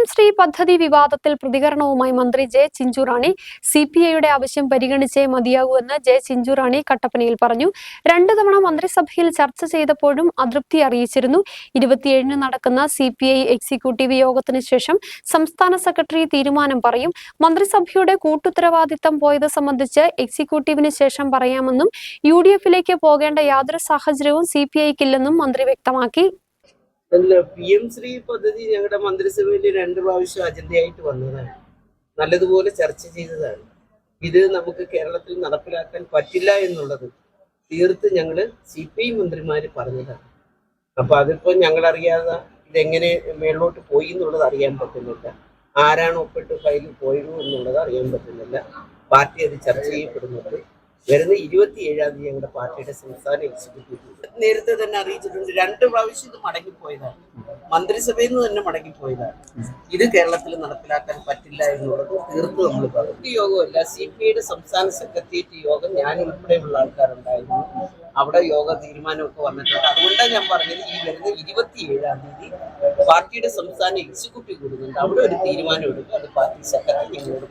M Shri പദ്ധതി വിവാദത്തിൽ പ്രതികരണവുമായി മന്ത്രി ജെ ചിഞ്ചുറാണി. സി പി ഐയുടെ ആവശ്യം പരിഗണിച്ചേ മതിയാകൂ എന്ന് ജെ ചിഞ്ചുറാണി കട്ടപ്പനയിൽ പറഞ്ഞു. രണ്ടു തവണ മന്ത്രിസഭയിൽ ചർച്ച ചെയ്തപ്പോഴും അതൃപ്തി അറിയിച്ചിരുന്നു. ഇരുപത്തിയേഴിന് നടക്കുന്ന സി പി ഐ എക്സിക്യൂട്ടീവ് യോഗത്തിന് ശേഷം സംസ്ഥാന സെക്രട്ടറി തീരുമാനം പറയും. മന്ത്രിസഭയുടെ കൂട്ടുത്തരവാദിത്തം പോയത് സംബന്ധിച്ച് എക്സിക്യൂട്ടീവിന് ശേഷം പറയാമെന്നും യു ഡി എഫിലേക്ക് പോകേണ്ട യാതൊരു സാഹചര്യവും സി പി ഐക്കില്ലെന്നും മന്ത്രി വ്യക്തമാക്കി. അല്ല പി എം ശ്രീ പദ്ധതി ഞങ്ങളുടെ മന്ത്രിസഭയിൽ രണ്ട് പ്രാവശ്യം അജണ്ടയായിട്ട് വന്നതാണ്. നല്ലതുപോലെ ചർച്ച ചെയ്തതാണ്. ഇത് നമുക്ക് കേരളത്തിൽ നടപ്പിലാക്കാൻ പറ്റില്ല എന്നുള്ളത് തീർത്ത് ഞങ്ങൾ സി പി ഐ മന്ത്രിമാർ പറഞ്ഞതാണ്. അപ്പൊ അതിപ്പോ ഞങ്ങൾ അറിയാതെ ഇതെങ്ങനെ മേളിലോട്ട് പോയി എന്നുള്ളത് അറിയാൻ പറ്റുന്നില്ല. ആരാണ് ഒപ്പിട്ട് ഫയലിൽ പോയത് എന്നുള്ളത് അറിയാൻ പറ്റുന്നില്ല. പാർട്ടി അത് ചർച്ച ചെയ്യപ്പെടുന്നുണ്ട്. വരുന്ന ഇരുപത്തി ഏഴാം തീയതി ഞങ്ങളുടെ പാർട്ടിയുടെ സംസ്ഥാന എക്സിക്യൂട്ടീവ് നേരത്തെ തന്നെ അറിയിച്ചിട്ടുണ്ട്. രണ്ട് പ്രാവശ്യം ഇത് മടങ്ങിപ്പോയതാണ്. മന്ത്രിസഭയിൽ നിന്ന് തന്നെ മടങ്ങിപ്പോയതാണ്. ഇത് കേരളത്തിൽ നടപ്പിലാക്കാൻ പറ്റില്ല എന്നുള്ളത് തീർത്ത് നമ്മൾ പറഞ്ഞു യോഗമല്ല സി പി ഐയുടെ സംസ്ഥാന സെക്രട്ടേറിയറ്റ് യോഗം ഞാൻ ഉൾപ്പെടെയുള്ള ആൾക്കാരുണ്ടായിരുന്നു. അവിടെ യോഗ തീരുമാനമൊക്കെ വന്നിട്ടുണ്ട്. അതുകൊണ്ടാണ് ഞാൻ പറഞ്ഞത് ഈ വരുന്ന ഇരുപത്തി ഏഴാം തീയതി പാർട്ടിയുടെ സംസ്ഥാന എക്സിക്യൂട്ടീവ് കൂടുന്നുണ്ട്. അവിടെ ഒരു തീരുമാനം എടുക്കും അത് പാർട്ടി സെക്രട്ടറി ഞങ്ങളോട്